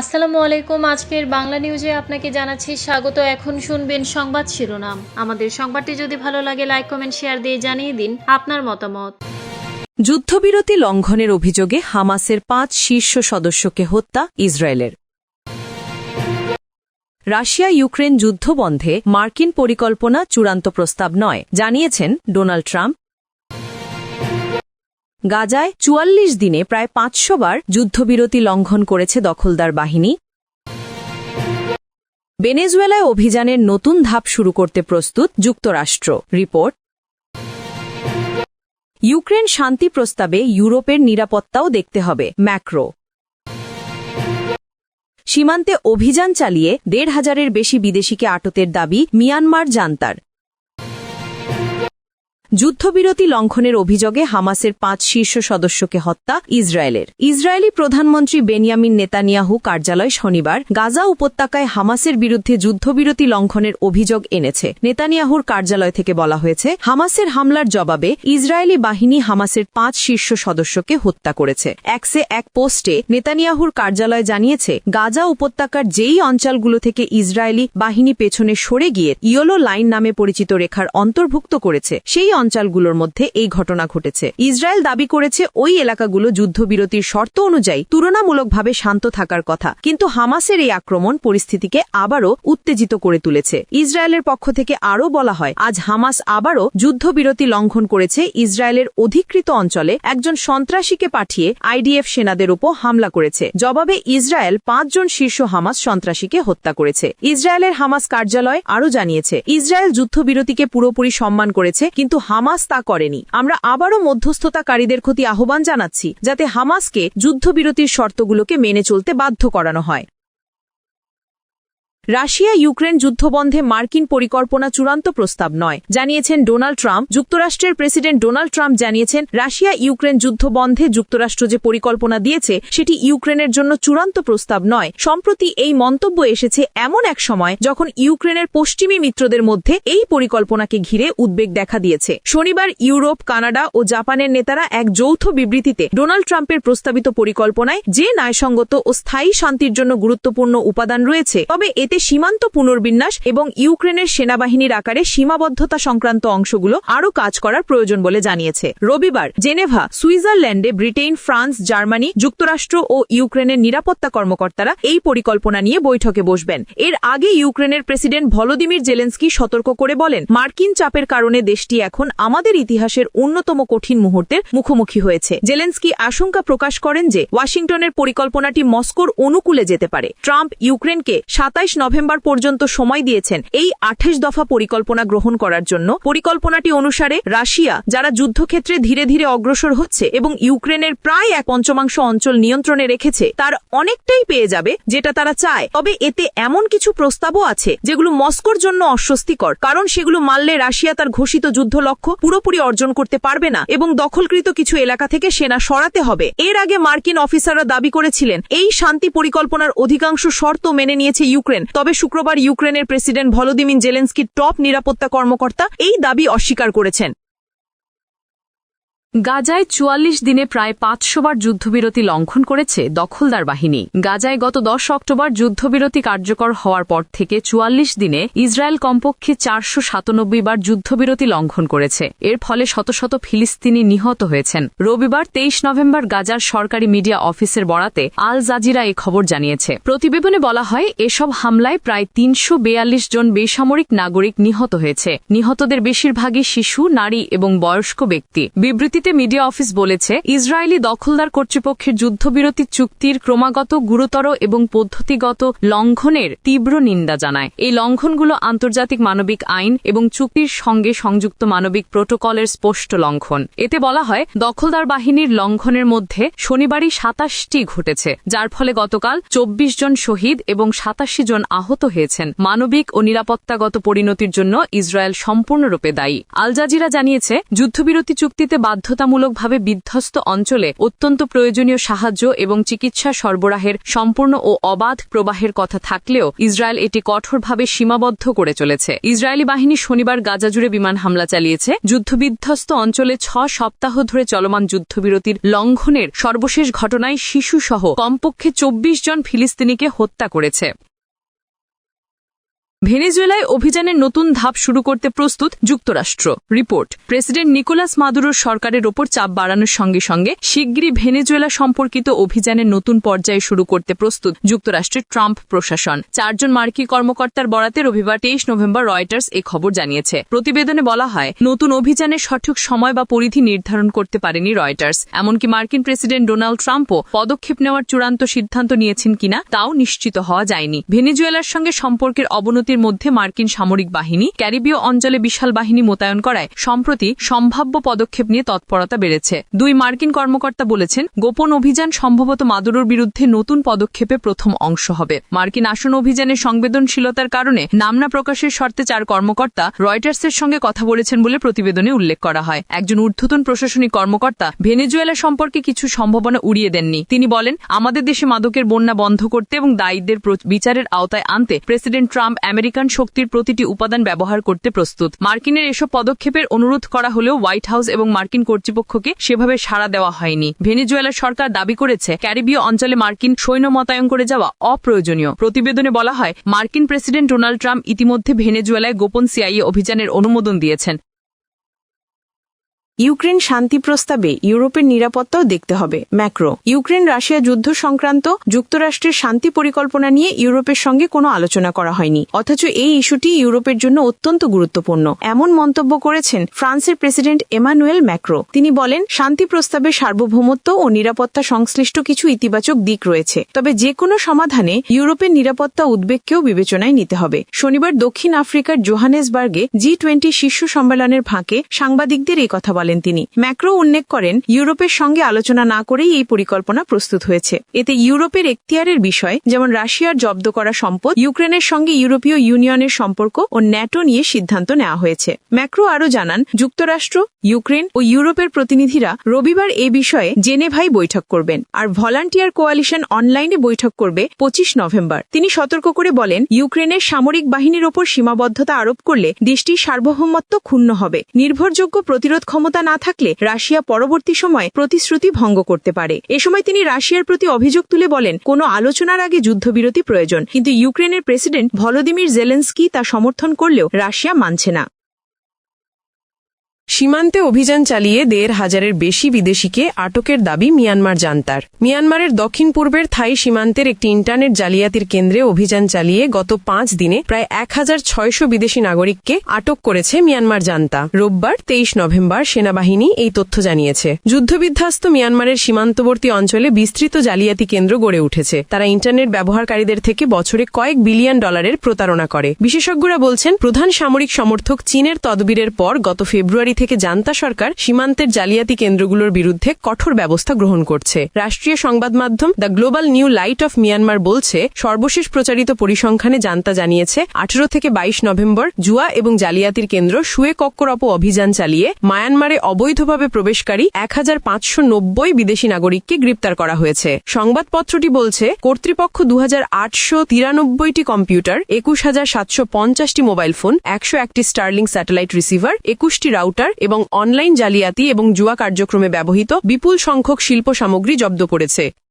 আসসালামু আলাইকুম। আজকের বাংলা নিউজে আপনাকে জানাচ্ছি স্বাগত। এখন শুনবেন সংবাদ শিরোনাম। আমাদের সংবাদটি যদি ভালো লাগে লাইক কমেন্ট শেয়ার দিয়ে জানিয়ে দিন আপনার মতামত। যুদ্ধবিরতি লঙ্ঘনের অভিযোগে হামাসের পাঁচ শীর্ষ সদস্যকে হত্যা ইসরায়েলের। রাশিয়া ইউক্রেন যুদ্ধ বন্ধে মার্কিন পরিকল্পনা চূড়ান্ত প্রস্তাব নয়, জানিয়েছেন ডোনাল্ড ট্রাম্প। গাজায় চুয়াল্লিশ দিনে প্রায় পাঁচশো বার যুদ্ধবিরতি লঙ্ঘন করেছে দখলদার বাহিনী। বেনেজুয়েলায় অভিযানের নতুন ধাপ শুরু করতে প্রস্তুত যুক্তরাষ্ট্র। রিপোর্ট। ইউক্রেন শান্তি প্রস্তাবে ইউরোপের নিরাপত্তাও দেখতে হবে, ম্যাক্রো। সীমান্তে অভিযান চালিয়ে দেড় হাজারের বেশি বিদেশিকে আটতের দাবি মিয়ানমার জান্তার। যুদ্ধবিরতি লঙ্ঘনের অভিযোগে হামাসের পাঁচ শীর্ষ সদস্যকে হত্যা ইসরায়েলের। ইসরায়েলি প্রধানমন্ত্রী বেনিয়ামিন নেতানিয়াহু কার্যালয় শনিবার গাজা উপত্যকায় হামাসের বিরুদ্ধে যুদ্ধবিরতি লঙ্ঘনের অভিযোগ এনেছে। নেতানিয়াহুর কার্যালয় থেকে বলা হয়েছে, হামাসের হামলার জবাবে ইসরায়েলি বাহিনী হামাসের পাঁচ শীর্ষ সদস্যকে হত্যা করেছে। একসে এক পোস্টে নেতানিয়াহুর কার্যালয় জানিয়েছে, গাজা উপত্যকার যেই অঞ্চলগুলো থেকে ইসরায়েলি বাহিনী পেছনে সরে গিয়ে ইয়োলো লাইন নামে পরিচিত রেখার অন্তর্ভুক্ত করেছে, সেই অঞ্চলগুলোর মধ্যে এই ঘটনা ঘটেছে। ইসরায়েল দাবি করেছে ওই এলাকাগুলো যুদ্ধবিরতির শর্ত অনুযায়ী তুলনামূলকভাবে শান্ত থাকার কথা, কিন্তু হামাসের এই আক্রমণ পরিস্থিতিকে আবারও উত্তেজিত করে তুলেছে। ইসরায়েলের পক্ষ থেকে আরও বলা হয়, আজ হামাস আবারও যুদ্ধবিরতি লঙ্ঘন করেছে ইসরায়েলের অধিকৃত অঞ্চলে একজন সন্ত্রাসীকে পাঠিয়ে আইডিএফ সেনাদের উপর হামলা করেছে। জবাবে ইসরায়েল পাঁচজন শীর্ষ হামাস সন্ত্রাসীকে হত্যা করেছে। ইসরায়েলের হামাস কার্যালয় আরও জানিয়েছে, ইসরায়েল যুদ্ধবিরতিকে পুরোপুরি সম্মান করেছে, কিন্তু হামাস তা করেনি। আমরা আবারও মধ্যস্থতাকারীদের ক্ষতি আহ্বান জানাচ্ছি, যাতে হামাসকে যুদ্ধবিরতির শর্তগুলোকে মেনে চলতে বাধ্য করানো হয়। রাশিয়া ইউক্রেন যুদ্ধবন্ধে মার্কিন পরিকল্পনা চূড়ান্ত প্রস্তাব নয়, জানিয়েছেন ডোনাল্ড ট্রাম্প। যুক্তরাষ্ট্রের প্রেসিডেন্ট ডোনাল্ড ট্রাম্প জানিয়েছেন, রাশিয়া ইউক্রেন যুদ্ধবন্ধে যুক্তরাষ্ট্র যে পরিকল্পনা দিয়েছে, সেটি ইউক্রেনের জন্য চূড়ান্ত প্রস্তাব নয়। সম্প্রতি এই মন্তব্য এসেছে এমন এক সময় যখন ইউক্রেনের পশ্চিমী মিত্রদের মধ্যে এই পরিকল্পনাকে ঘিরে উদ্বেগ দেখা দিয়েছে। শনিবার ইউরোপ, কানাডা ও জাপানের নেতারা এক যৌথ বিবৃতিতে ডোনাল্ড ট্রাম্পের প্রস্তাবিত পরিকল্পনায় যে ন্যায়সঙ্গত ও স্থায়ী শান্তির জন্য গুরুত্বপূর্ণ উপাদান রয়েছে, তবে এতে সীমান্ত পুনর্বিন্যাস এবং ইউক্রেনের সেনাবাহিনীর আকারে সীমাবদ্ধতা সংক্রান্ত অংশগুলো আরও কাজ করার প্রয়োজন বলে জানিয়েছে। রবিবার জেনেভা, সুইজারল্যান্ডে ব্রিটেন ফ্রান্স, জার্মানি, যুক্তরাষ্ট্র ও ইউক্রেনের নিরাপত্তা কর্মকর্তারা এই পরিকল্পনা নিয়ে বৈঠকে বসবেন। এর আগে ইউক্রেনের প্রেসিডেন্ট ভলোদিমির জেলেন্সকি সতর্ক করে বলেন, মার্কিন চাপের কারণে দেশটি এখন আমাদের ইতিহাসের অন্যতম কঠিন মুহূর্তের মুখোমুখি হয়েছে। জেলেন্সকি আশঙ্কা প্রকাশ করেন যে, ওয়াশিংটনের পরিকল্পনাটি মস্কোর অনুকূলে যেতে পারে। ট্রাম্প ইউক্রেনকে সাতাইশ নভেম্বর পর্যন্ত সময় দিয়েছেন এই আঠাশ দফা পরিকল্পনা গ্রহণ করার জন্য। পরিকল্পনাটি অনুসারে রাশিয়া, যারা যুদ্ধক্ষেত্রে ধীরে ধীরে অগ্রসর হচ্ছে এবং ইউক্রেনের প্রায় এক পঞ্চমাংশ অঞ্চল নিয়ন্ত্রণে রেখেছে, তার অনেকটাই পেয়ে যাবে যেটা তারা চায়। তবে এতে এমন কিছু প্রস্তাবও আছে যেগুলো মস্কোর জন্য অস্বস্তিকর, কারণ সেগুলো মানলে রাশিয়া তার ঘোষিত যুদ্ধ লক্ষ্য পুরোপুরি অর্জন করতে পারবে না এবং দখলকৃত কিছু এলাকা থেকে সেনা সরাতে হবে। এর আগে মার্কিন অফিসাররা দাবি করেছিলেন, এই শান্তি পরিকল্পনার অধিকাংশ শর্ত মেনে নিয়েছে ইউক্রেন। তবে শুক্রবার ইউক্রেনের প্রেসিডেন্ট ভলোদিমিন জেলেন্সকি টপ নিরাপত্তা কর্মকর্তা এই দাবি অস্বীকার করেছেন। গাজায় চুয়াল্লিশ দিনে প্রায় পাঁচশো বার যুদ্ধবিরতি লঙ্ঘন করেছে দখলদার বাহিনী। গাজায় গত দশ অক্টোবর যুদ্ধবিরতি কার্যকর হওয়ার পর থেকে চুয়াল্লিশ দিনে ইসরায়েল কমপক্ষে চারশো সাতানব্বই বার যুদ্ধবিরতি লঙ্ঘন করেছে। এর ফলে শত শত ফিলিস্তিনি নিহত হয়েছেন। রবিবার তেইশ নভেম্বর গাজার সরকারি মিডিয়া অফিসের বরাতে আল জাজিরা এ খবর জানিয়েছে। প্রতিবেদনে বলা হয়, এসব হামলায় প্রায় তিনশো বেয়াল্লিশ জন বেসামরিক নাগরিক নিহত হয়েছে। নিহতদের বেশিরভাগই শিশু, নারী এবং বয়স্ক ব্যক্তি। বিবৃতিতে মিডিয়া অফিস বলেছে, ইসরায়েলি দখলদার কর্তৃপক্ষের যুদ্ধবিরতি চুক্তির ক্রমাগত গুরুতর এবং পদ্ধতিগত লঙ্ঘনের তীব্র নিন্দা জানায়। এই লঙ্ঘনগুলো আন্তর্জাতিক মানবিক আইন এবং চুক্তির সঙ্গে সংযুক্ত মানবিক প্রোটোকলের স্পষ্ট লঙ্ঘন। এতে বলা হয়, দখলদার বাহিনীর লঙ্ঘনের মধ্যে শনিবারই সাতাশটি ঘটেছে, যার ফলে গতকাল চব্বিশ জন শহীদ এবং সাতাশি জন আহত হয়েছেন। মানবিক ও নিরাপত্তাগত পরিণতির জন্য ইসরায়েল সম্পূর্ণরূপে দায়ী। আল জাজিরা জানিয়েছে, যুদ্ধবিরতি চুক্তিতে বাধ্য বাধ্যতামূলকভাবে বিধ্বস্ত অঞ্চলে অত্যন্ত প্রয়োজনীয় সাহায্য এবং চিকিৎসা সরবরাহের সম্পূর্ণ ও অবাধ প্রবাহের কথা থাকলেও ইসরায়েল এটি কঠোরভাবে সীমাবদ্ধ করে চলেছে। ইসরায়েলি বাহিনী শনিবার গাজা জুড়ে বিমান হামলা চালিয়েছে। যুদ্ধবিধ্বস্ত অঞ্চলে ছ সপ্তাহ ধরে চলমান যুদ্ধবিরতির লঙ্ঘনের সর্বশেষ ঘটনায় শিশুসহ কমপক্ষে চব্বিশ জন ফিলিস্তিনিকে হত্যা করেছে। ভেনেজুয়েলায় অভিযানের নতুন ধাপ শুরু করতে প্রস্তুত যুক্তরাষ্ট্র। রিপোর্ট। প্রেসিডেন্ট নিকোলাস মাদুরোর সরকারের ওপর চাপ বাড়ানোর সঙ্গে সঙ্গে শিগগিরই ভেনেজুয়েলা সম্পর্কিত অভিযানের নতুন পর্যায়ে শুরু করতে প্রস্তুত যুক্তরাষ্ট্রের ট্রাম্প প্রশাসন। চারজন মার্কি কর্মকর্তার বরাতে রবিবার তেইশ নভেম্বর রয়টার্স এ খবর জানিয়েছে। প্রতিবেদনে বলা হয়, নতুন অভিযানের সঠিক সময় বা পরিধি নির্ধারণ করতে পারেনি রয়টার্স। এমনকি মার্কিন প্রেসিডেন্ট ডোনাল্ড ট্রাম্পও পদক্ষেপ নেওয়ার চূড়ান্ত সিদ্ধান্ত নিয়েছেন কিনা তাও নিশ্চিত হওয়া যায়নি। ভেনেজুয়েলার সঙ্গে সম্পর্কের অবনতির মধ্যে মার্কিন সামরিক বাহিনী, ক্যারিবীয় অঞ্চলে বিশাল বাহিনী মোতায়েন করায় সম্প্রতি সম্ভাব্য পদক্ষেপ নিয়ে তৎপরতা বেড়েছে। দুই মার্কিন কর্মকর্তা বলেছেন, গোপন অভিযান সম্ভবত মাদুরোর বিরুদ্ধে নতুন পদক্ষেপে প্রথম অংশ হবে। মার্কিন আসন অভিযানের সংবেদনশীলতার কারণে নামনা প্রকাশের শর্তে চার কর্মকর্তা রয়টার্সের সঙ্গে কথা বলেছেন বলে প্রতিবেদনে উল্লেখ করা হয়। একজন ঊর্ধ্বতন প্রশাসনিক কর্মকর্তা ভেনেজুয়েলা সম্পর্কে কিছু সম্ভাবনা উড়িয়ে দেননি। তিনি বলেন, আমাদের দেশে মাদকের বন্যা বন্ধ করতে এবং দায়ীদের বিচারের আওতায় আনতে প্রেসিডেন্ট ট্রাম্প আমেরিকান শক্তির প্রতিটি উপাদান ব্যবহার করতে প্রস্তুত। মার্কিনের এসব পদক্ষেপের অনুরোধ করা হলেও হোয়াইট হাউস এবং মার্কিন কর্তৃপক্ষকে সেভাবে সাড়া দেওয়া হয়নি। ভেনেজুয়েলার সরকার দাবি করেছে, ক্যারিবীয় অঞ্চলে মার্কিন সৈন্য মোতায়েন করে যাওয়া অপ্রয়োজনীয়। প্রতিবেদনে বলা হয়, মার্কিন প্রেসিডেন্ট ডোনাল্ড ট্রাম্প ইতিমধ্যে ভেনেজুয়েলায় গোপন সিআইএ অভিযানের অনুমোদন দিয়েছেন। ইউক্রেন শান্তি প্রস্তাবে ইউরোপের নিরাপত্তাও দেখতে হবে। ম্যাক্রো। ইউক্রেন রাশিয়া যুদ্ধ সংক্রান্ত যুক্তরাষ্ট্রের শান্তি পরিকল্পনা নিয়ে ইউরোপের সঙ্গে কোনো আলোচনা করা হয়নি। অথচ এই ইস্যুটি ইউরোপের জন্য অত্যন্ত গুরুত্বপূর্ণ। এমন মন্তব্য করেছেন ফ্রান্সের প্রেসিডেন্ট এমানুয়েল ম্যাক্রো। তিনি বলেন, শান্তি প্রস্তাবে সার্বভৌমত্ব ও নিরাপত্তা সংশ্লিষ্ট কিছু ইতিবাচক দিক রয়েছে। তবে যে কোনো সমাধানে ইউরোপের নিরাপত্তা উদ্বেগকেও বিবেচনায় নিতে হবে। শনিবার দক্ষিণ আফ্রিকার জোহানেসবার্গে জি টোয়েন্টি শীর্ষ সম্মেলনের ফাঁকে সাংবাদিকদের এই কথা বলেন। তিনি। ম্যাক্রো উল্লেখ করেন, ইউরোপের সঙ্গে আলোচনা না করেই এই পরিকল্পনা প্রস্তুত হয়েছে। এতে ইউরোপের এখতিয়ারের বিষয়, যেমন রাশিয়ার জব্দ করা সম্পদ, ইউক্রেনের সঙ্গে ইউরোপীয় ইউনিয়নের সম্পর্ক ও ন্যাটো নিয়ে সিদ্ধান্ত নেওয়া হয়েছে। ম্যাক্রো আরও জানান, যুক্তরাষ্ট্র, ইউক্রেন ও ইউরোপের প্রতিনিধিরা রবিবার এ বিষয়ে জেনেভাই বৈঠক করবেন, আর ভলান্টিয়ার কোয়ালিশন অনলাইনে বৈঠক করবে পঁচিশ নভেম্বর। তিনি সতর্ক করে বলেন, ইউক্রেনের সামরিক বাহিনীর ওপর সীমাবদ্ধতা আরোপ করলে দেশটির সার্বভৌমত্ব ক্ষুণ্ণ হবে। নির্ভরযোগ্য প্রতিরোধ ক্ষমতা না থাকলে রাশিয়া পরবর্তী সময়ে প্রতিশ্রুতি ভঙ্গ করতে পারে। এ সময় তিনি রাশিয়ার প্রতি অভিযোগ তুলে বলেন, কোনো আলোচনার আগে যুদ্ধবিরতি প্রয়োজন। কিন্তু ইউক্রেনের প্রেসিডেন্ট ভলোদিমির জেলেন্সকি তা সমর্থন করলেও রাশিয়া মানছে না। সীমান্তে অভিযান চালিয়ে দেড় হাজারের বেশি বিদেশিকে আটকের দাবি মিয়ানমার জান্তার। মিয়ানমারের দক্ষিণ পূর্বের থাই সীমান্তের একটি ইন্টারনেট জালিয়াতির কেন্দ্রে অভিযান চালিয়ে গত পাঁচ দিনে প্রায় এক হাজার ছয়শো বিদেশি নাগরিককে আটক করেছে মিয়ানমার জান্তা। রোববার তেইশ নভেম্বর সেনাবাহিনী এই তথ্য জানিয়েছে। যুদ্ধবিধ্বস্ত মিয়ানমারের সীমান্তবর্তী অঞ্চলে বিস্তৃত জালিয়াতি কেন্দ্র গড়ে উঠেছে। তারা ইন্টারনেট ব্যবহারকারীদের থেকে বছরে কয়েক বিলিয়ন ডলারের প্রতারণা করে। বিশেষজ্ঞরা বলছেন, প্রধান সামরিক সমর্থক চীনের তদবিরের পর গত ফেব্রুয়ারি থেকে জান্তা সরকার সীমান্তের জালিয়াতি কেন্দ্রগুলোর বিরুদ্ধে কঠোর ব্যবস্থা গ্রহণ করছে। রাষ্ট্রীয় সংবাদ মাধ্যম The Global New Light of Myanmar বলছে, সর্বশেষ প্রচারিত পরিসংখ্যানে জান্তা জানিয়েছে, আঠারো থেকে বাইশ নভেম্বর জুয়া এবং জালিয়াতির কেন্দ্র সুয়ে কক্করপ অভিযান চালিয়ে মায়ানমারে অবৈধভাবে প্রবেশকারী এক হাজার পাঁচশো নব্বই বিদেশি নাগরিককে গ্রেপ্তার করা হয়েছে। সংবাদপত্রটি বলছে, কর্তৃপক্ষ দু তিরানব্বইটি কম্পিউটার, একুশ হাজার সাতশো পঞ্চাশটি মোবাইল ফোন, একশো একটি স্টার্লিং স্যাটেলাইট রিসিভার, একুশটি রাউটার এবং অনলাইন জালিয়াতি এবং জুয়া কার্যক্রমে ব্যবহৃত বিপুল সংখ্যক শিল্প সামগ্রী জব্দ করেছে।